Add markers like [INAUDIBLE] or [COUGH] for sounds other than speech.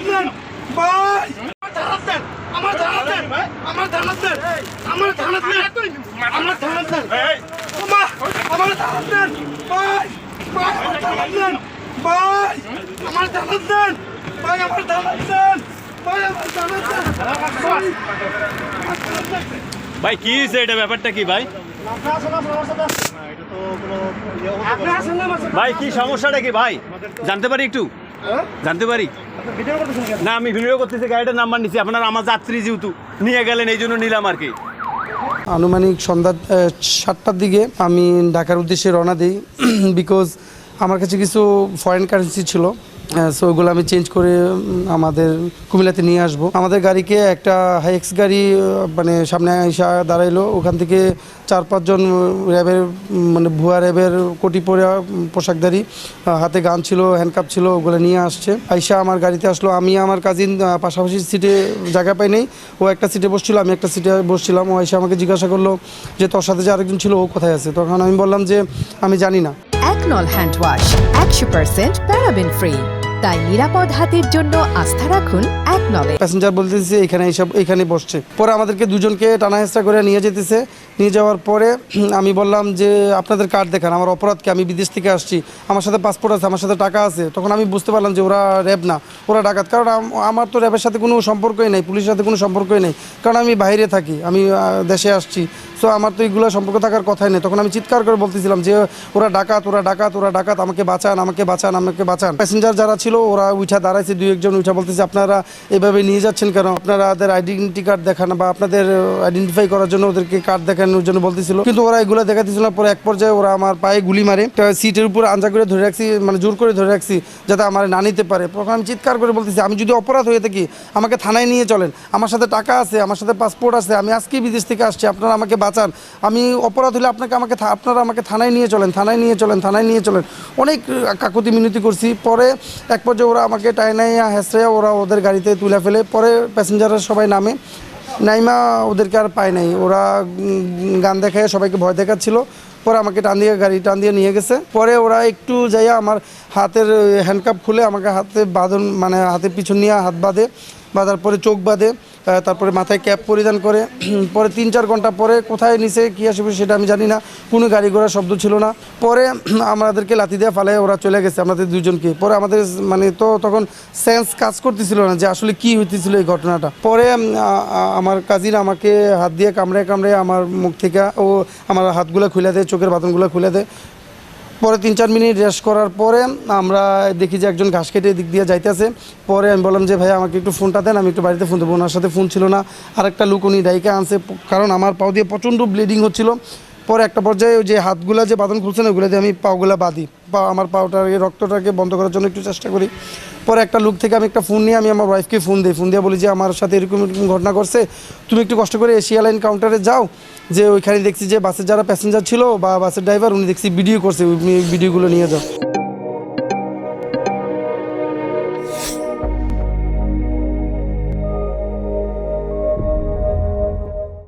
ভাই। আমার ধানাত দেন আমার ধানাত দেন আমার ধানাত দেন আমার ধানাত দেন আমার ধানাত দেন আমার ভাই ভাই আমার ধানাত দেন ভাই আমার ধানাত দেন ভাই আমার ধানাত দেন ভাই আমার ধানাত দেন ভাই ভাই কি হয়েছে এটা ব্যাপারটা কি ভাই? সাথে ভাই কি সমস্যাটা কি ভাই? জানতে পারি একটু? জানতে পারি? ভিডিও করতেছেন কেন? না আমি ভিডিও করতেছি গাড়িটার নাম্বার নিছি। আপনার আমার যাত্রী যেহেতু নিয়ে গেলেন এই জন্য নিলাম আর কি। আনুমানিক সন্ধ্যা সাতটার দিকে আমি ঢাকার উদ্দেশ্যে রওনা দিই [CLEARS THROAT] বিকজ আমার কাছে কিছু ফরেন কারেন্সি ছিল। সো ওগুলো আমি চেঞ্জ করে আমাদের কুমিল্লাতে নিয়ে আসব। আমাদের গাড়িকে একটা হাইএক্স গাড়ি মানে সামনে এসে দাঁড়াইলো। ওখান থেকে চার পাঁচজন র্যাবের মানে ভুয়া র্যাবের কোটি পরে পোশাকধারী হাতে গান ছিল হ্যান্ডকাপ ছিল, ওগুলো নিয়ে আসছে। আইসা আমার গাড়িতে আসলো। আমি আমার কাজিন পাশাপাশি সিটে জায়গা পাই নাই। ও একটা সিটে বসছিল, আমি একটা সিটে বসছিলাম। ও এসে আমাকে জিজ্ঞাসা করল যে, তোর সাথে যে আরেকজন ছিল, ও কোথায় আছে? তখন আমি বললাম যে, আমি জানি না। একনল হ্যান্ড ওয়াশ, একশো পার্সেন্ট প্যারাবেন ফ্রি। তাই নিরাপদ হাতের জন্য আস্থা রাখুন একনলে প্যাসেঞ্জার বলতেছে, এখানে এইসব এখানে বসছে। পরে আমাদেরকে দুজনকে টানা হেঁচড়া করে নিয়ে যেতেছে। নিয়ে যাওয়ার পরে আমি বললাম যে, আপনাদের কার্ড দেখান, আমার অপরাধকে আমি বিদেশ থেকে আসছি। আমার সাথে পাসপোর্ট আছে, আমার সাথে টাকা আছে। তখন আমি বুঝতে পারলাম যে, ওরা র্যাব না, ওরা ডাকাত। কারণ আমার তো র্যাবের সাথে কোনো সম্পর্কই নেই, পুলিশের সাথে কোনো সম্পর্কই নেই। কারণ আমি বাইরে থাকি, আমি দেশে আসছি। সো আমার তো এইগুলো সম্পর্ক থাকার কথাই নেই। তখন আমি চিৎকার করে বলতেছিলাম যে, ওরা ডাকাত ওরা ডাকাত ওরা ডাকাত, আমাকে বাঁচান আমাকে বাঁচান আমাকে বাঁচান। প্যাসেঞ্জার যারা ছিল, ওরা উঠা দাঁড়াইছে, দুই একজন উঠা বলতেছে, আপনারা এভাবে নিয়ে যাচ্ছেন কেন? আপনাদের আইডেন্টি কার্ড দেখান বা আপনাদের আইডেন্টিফাই করার জন্য ওদেরকে কার্ড দেখানোর জন্য বলতেছিল। কিন্তু ওরা এগুলো দেখাতেছিল না, পরে এক পর্যায়ে ওরা আমার পায়ে গুলি মারে। সিটের উপর আঞ্জা করে ধরে রাখছি মানে জোর করে ধরে রাখছি, যাতে আমার না নিতে পারে। তখন আমি চিৎকার করে বলতেছি, আমি যদি অপরাধ হয়ে থাকি, আমাকে থানায় নিয়ে চলেন। আমার সাথে টাকা আছে, আমার সাথে পাসপোর্ট আছে, আমি আজকেই বিদেশ থেকে আসছি, আপনারা আমাকে বাঁচান। আমি অপরাধ হলে আপনাকে আমাকে আপনারা আমাকে থানায় নিয়ে চলেন, থানায় নিয়ে চলেন, থানায় নিয়ে চলেন। অনেক কাকুতি মিনতি করছি। পরে এক পর্যায়ে ওরা আমাকে টাইনাইয়া, হেসড়াইয়া ওরা ওদের গাড়িতে তুলে ফেলে। পরে প্যাসেঞ্জাররা সবাই নামে। নাইমা ওদেরকে আর পায় নাই। ওরা গান দেখায় সবাইকে ভয় দেখাচ্ছিল। পরে আমাকে টান দিয়ে গাড়ি, টান দিয়ে নিয়ে গেছে। পরে ওরা একটু যাইয়া আমার হাতের হ্যান্ডকাপ খুলে আমাকে হাতে বাঁধন মানে হাতের পিছন নিয়ে হাত বাঁধে। বাঁধার পরে চোখ বাঁধে তারপরে মাথায় ক্যাপ পরিধান করে পরে তিন চার ঘণ্টা পরে কোথায় নিচে কী আসবে সেটা আমি জানি না, কোনো গাড়ি ঘোড়ার শব্দ ছিল না। পরে আমাদেরকে লাথি দিয়ে ফালায় ওরা চলে গেছে আমাদের দুজনকে। পরে আমাদের মানে তো তখন সেন্স কাজ করতেছিল না যে আসলে কি হইতেছিল এই ঘটনাটা। পরে আমার কাজিন আমাকে হাত দিয়ে কামড়ে কামড়ে আমার মুখ থেকে ও আমার হাতগুলো খুলে দেয়, চোখের বাতনগুলো খুলে দেয়। পরে তিন চার মিনিট রেস্ট করার পরে আমরা দেখি যে একজন ঘাস কেটে দিক দিয়ে যাইতেছে। পরে আমি বললাম যে ভাই আমাকে একটু ফোনটা দেন, আমি একটু বাড়িতে ফোন দেবো। ওনার সাথে ফোন ছিল না। আরেকটা লুক উনি ডাইকে আনছে, কারণ আমার পাও দিয়ে প্রচণ্ড ব্লিডিং হচ্ছিল। পরে একটা পর্যায়ে ওই যে হাতগুলা যে বাঁধন খুলছে না ওগুলো দিয়ে আমি পাগুলা বাঁধি। পা, আমার পাওটার এই রক্তটাকে বন্ধ করার জন্য একটু চেষ্টা করি। পরে একটা লুক থেকে আমি একটা ফোন নিয়ে আমি আমার ওয়াইফকে ফোন দিই। ফোন দিয়ে বলি যে, আমার সাথে এরকম এরকম ঘটনা করছে তুমি একটু কষ্ট করে এশিয়া লাইন কাউন্টারে যাও। যে ওইখানে দেখছি যে বাসের যারা প্যাসেঞ্জার ছিল বা বাসের ড্রাইভার উনি দেখছি ভিডিও করছে। ভিডিওগুলো নিয়ে যাও।